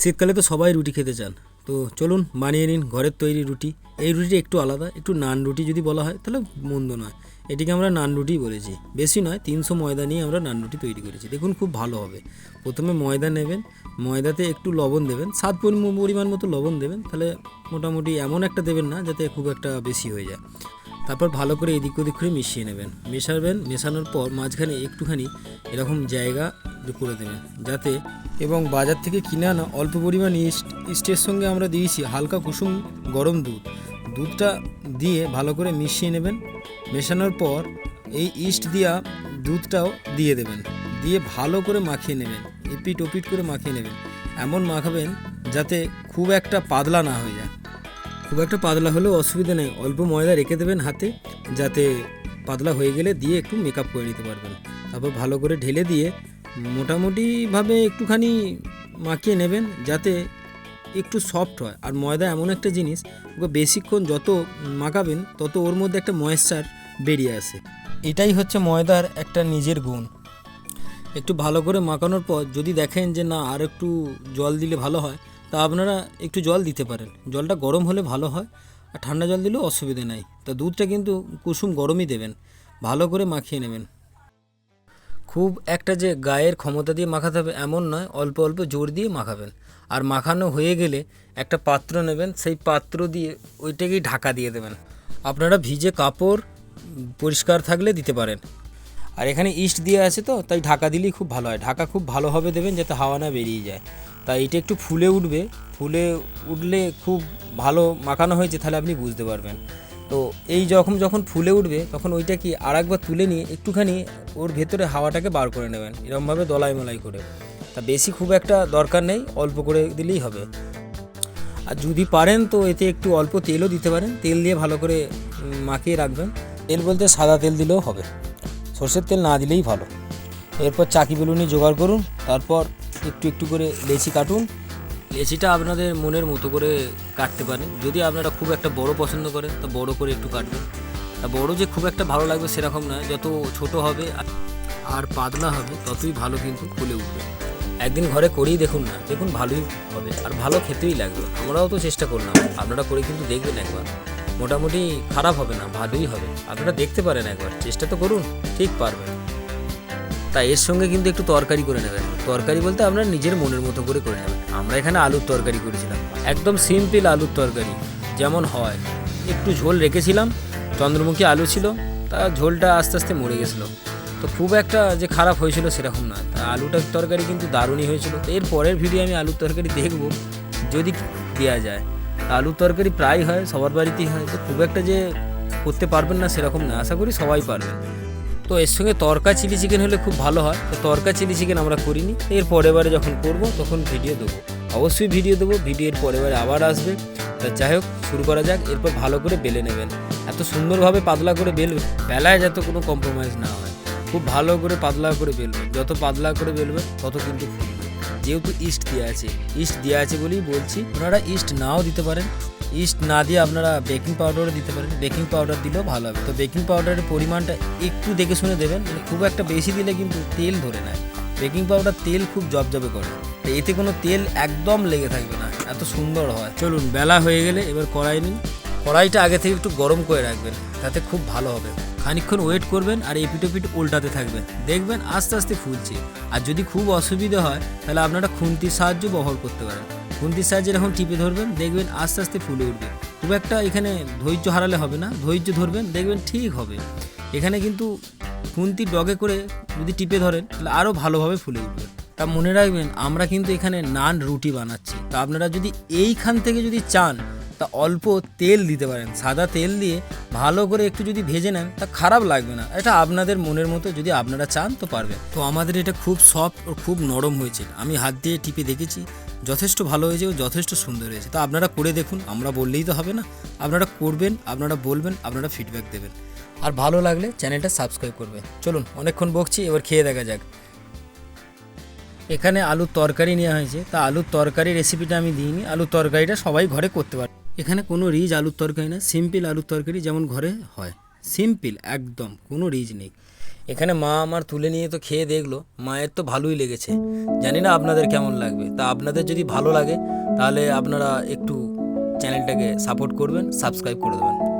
শীতকালে তো সবাই রুটি খেতে চান। তো চলুন বানিয়ে নিন ঘরের তৈরি রুটি। এই রুটিটা একটু আলাদা, একটু নান রুটি যদি বলা হয়, তাহলে মন্দ নয়। এটিকে আমরা নান রুটি বলেছি। বেশি নয়, তিনশো ময়দা নিয়ে আমরা নান রুটি তৈরি করেছি। দেখুন খুব ভালো হবে। প্রথমে ময়দা নেবেন, ময়দাতে একটু লবণ দেবেন। সাত পরিমাণ মতো লবণ দেবেন, তাহলে মোটামুটি এমন একটা দেবেন না যাতে খুব একটা বেশি হয়ে যায়। তারপর ভালো করে এদিক ওদিক করে মিশিয়ে নেবেন। মেশাবেন, মেশানোর পর মাঝখানে একটুখানি এরকম জায়গা করে দেবেন যাতে এবং বাজার থেকে কিনে আনা অল্প পরিমাণ ইস্ট, ইস্টের সঙ্গে আমরা দিয়েছি হালকা কুসুম গরম দুধ। দুধটা দিয়ে ভালো করে মিশিয়ে নেবেন। মেশানোর পর এই ইস্ট দিয়া দুধটাও দিয়ে দেবেন। দিয়ে ভালো করে মাখিয়ে নেবেন। এপিট ওপিট করে মাখিয়ে নেবেন। এমন মাখাবেন যাতে খুব একটা পাতলা না হয়ে যায়। খুব একটা পাতলা হলেও অসুবিধা নেই। অল্প ময়দা রেখে দেবেন হাতে যাতে পাতলা হয়ে গেলে দিয়ে একটু মেকআপ করে নিতে পারবেন। তারপর ভালো করে ঢেলে দিয়ে মোটামুটিভাবে একটুখানি মাখিয়ে নেবেন যাতে একটু সফট হয়। আর ময়দা এমন একটা জিনিস, ওকে বেশিক্ষণ যত মাখাবেন, তত ওর মধ্যে একটা ময়েশ্চার বেরিয়ে আসে। এটাই হচ্ছে ময়দার একটা নিজের গুণ। একটু ভালো করে মাখানোর পর যদি দেখেন যে না, আর একটু জল দিলে ভালো হয়, তা আপনারা একটু জল দিতে পারেন। জলটা গরম হলে ভালো হয়, আর ঠান্ডা জল দিলেও অসুবিধে নাই। তা দুধটা কিন্তু কুসুম গরমই দেবেন। ভালো করে মাখিয়ে নেবেন। খুব একটা যে গায়ের ক্ষমতা দিয়ে মাখাতে হবে এমন নয়, অল্প অল্প জোর দিয়ে মাখাবেন। আর মাখানো হয়ে গেলে একটা পাত্র নেবেন, সেই পাত্র দিয়ে ওইটাকেই ঢাকা দিয়ে দেবেন। আপনারা ভিজে কাপড় পরিষ্কার থাকলে দিতে পারেন। আর এখানে ইস্ট দিয়ে আছে তো, তাই ঢাকা দিলেই খুব ভালো হয়। ঢাকা খুব ভালোভাবে দেবেন যাতে হাওয়া না বেরিয়ে যায়। তাই এটা একটু ফুলে উঠবে। ফুলে উঠলে খুব ভালো মাখানো হয়েছে, তাহলে আপনি বুঝতে পারবেন। তো এই যখন যখন ফুলে উঠবে, তখন ওইটা কি আর একবার তুলে নিয়ে একটুখানি ওর ভেতরে হাওয়াটাকে বার করে নেবেন। এরকমভাবে দলাই মলাই করে। তা বেশি খুব একটা দরকার নেই, অল্প করে দিলেই হবে। আর যদি পারেন তো এতে একটু অল্প তেলও দিতে পারেন। তেল দিয়ে ভালো করে মাখিয়ে রাখবেন। তেল বলতে সাদা তেল দিলেও হবে। সর্ষের তেল না দিলেই ভালো। এরপর চাকি বেলুনি জোগাড় করুন। তারপর একটু একটু করে লেচি কাটুন। লেচিটা আপনাদের মনের মতো করে কাটতে পারেন। যদি আপনারা খুব একটা বড় পছন্দ করেন, তা বড় করে একটু কাটবেন। তা বড় যে খুব একটা ভালো লাগবে সেরকম নয়, যত ছোট হবে আর- আর পাতলা হবে, ততই ভালো কিন্তু ফুলে উঠবে। একদিন ঘরে করেই দেখুন না, দেখুন ভালোই হবে আর ভালো খেতেই লাগবে। আমরাও তো চেষ্টা করলাম, আপনারা করে কিন্তু দেখবেন একবার। মোটামুটি খারাপ হবে না, ভালোই হবে। আপনারা দেখতে পারেন একবার, চেষ্টা তো করুন, ঠিক পারবেন। তাই এর সঙ্গে কিন্তু একটু তরকারি করে নেবেন। তরকারি বলতে আপনার নিজের মনের মতো করে করে নেবেন। আমরা এখানে আলুর তরকারি করেছিলাম। একদম সিম্পল আলুর তরকারি, যেমন হয়। একটু ঝোল রেখেছিলাম, চন্দ্রমুখী আলু ছিল, তা ঝোলটা আস্তে আস্তে মরে গেছিল। তো খুব একটা যে খারাপ হয়েছিল সেরকম তা আলুটার তরকারি কিন্তু দারুণই হয়েছিল। তো এর পরের ভিডিও আমি আলুর তরকারি দেখব, যদি দেওয়া যায়। আলুর তরকারি প্রায় হয়, সবার বাড়িতেই হয়। তো খুব একটা যে করতে পারবেন না সেরকম না আশা করি সবাই পারবেন। তো এর সঙ্গে তরকা চিলি চিকেন হলে খুব ভালো হয়। তো তরকা চিলি চিকেন আমরা করিনি। এর পরের বারে যখন করব, তখন ভিডিও দেবো। অবশ্যই ভিডিও দেবো। ভিডিওর এর পরের বারে আবার আসবে। তা যাই হোক, শুরু করা যাক। এরপর ভালো করে বেলে নেবেন। এত সুন্দরভাবে পাতলা করে বেলবে, বেলায় যাতে কোনো কম্প্রোমাইজ না হয়। খুব ভালো করে পাতলা করে বেলবে। যত পাতলা করে বেলবে, তত কিন্তু ফুলবে যেহেতু ইস্ট দেওয়া আছে, ইস্ট দেওয়া আছে বলেই বলছি আপনারা ইস্ট নাও দিতে পারেন। ইস্ট না দিয়ে আপনারা বেকিং পাউডারও দিতে পারেন। বেকিং পাউডার দিলেও ভালো হবে। তো বেকিং পাউডারের পরিমাণটা একটু দেখে শুনে দেবেন। মানে খুব একটা বেশি দিলে কিন্তু তেল ধরে নেয় বেকিং পাউডার তেল খুব জবজবে করে। এতে কোনো তেল একদম লেগে থাকবে না। এত সুন্দর হয়। চলুন, বেলা হয়ে গেলে এবার কড়াই নিন। কড়াইটা আগে থেকে একটু গরম করে রাখবেন, তাতে খুব ভালো হবে। খানিকক্ষণ ওয়েট করবেন আর এপিট ওপিট উল্টাতে থাকবেন। দেখবেন আস্তে আস্তে ফুলছে। আর যদি খুব অসুবিধা হয়, তাহলে আপনারা খুন্তির সাহায্য ব্যবহার করতে পারেন। খুন্তির সাহায্যে যখন টিপে ধরবেন, দেখবেন আস্তে আস্তে ফুলে উঠবে। খুব একটা এখানে ধৈর্য হারালে হবে না। ধৈর্য ধরবেন, দেখবেন ঠিক হবে। এখানে কিন্তু খুন্তি ডগে করে যদি টিপে ধরেন, তাহলে আরও ভালোভাবে ফুলে উঠবে। তা মনে রাখবেন, আমরা কিন্তু এখানে নান রুটি বানাচ্ছি। তা আপনারা যদি এইখান থেকে যদি চান তা অল্প তেল দিতে পারেন। সাদা তেল দিয়ে ভালো করে একটু যদি ভেজে নেন, তা খারাপ লাগবে না। এটা আপনাদের মনের মতো যদি আপনারা চান, তো পারবেন। তো আমাদের এটা খুব সফট ও খুব নরম হয়েছে। আমি হাত দিয়ে টিপে দেখেছি, যথেষ্ট ভালো হয়েছে ও যথেষ্ট সুন্দর হয়েছে। তো আপনারা করে দেখুন, আমরা বললেই তো হবে না। আপনারা করবেন, আপনারা বলবেন, আপনারা ফিডব্যাক দেবেন। আর ভালো লাগলে চ্যানেলটা সাবস্ক্রাইব করবে চলুন, অনেকক্ষণ বকছি, এবার খেয়ে দেখা যাক। এখানে আলুর তরকারি নেওয়া হয়েছে। তা আলুর তরকারি রেসিপিটা আমি দিইনি। আলুর তরকারিটা সবাই ঘরে করতে পারে। এখানে কোনো রিচ আলুর তরকারি না সিম্পল আলুর তরকারি যেমন ঘরে হয়। সিম্পল একদম, কোনো রিচ নেই। এখানে মা আমার তুলে নিয়ে তো খেয়ে দেখল। মায়ের তো ভালোই লেগেছে। জানি না আপনাদের কেমন লাগবে। তা আপনাদের যদি ভালো লাগে, তাহলে আপনারা একটু চ্যানেলটাকে সাপোর্ট করবেন সাবস্ক্রাইব করে দেবেন।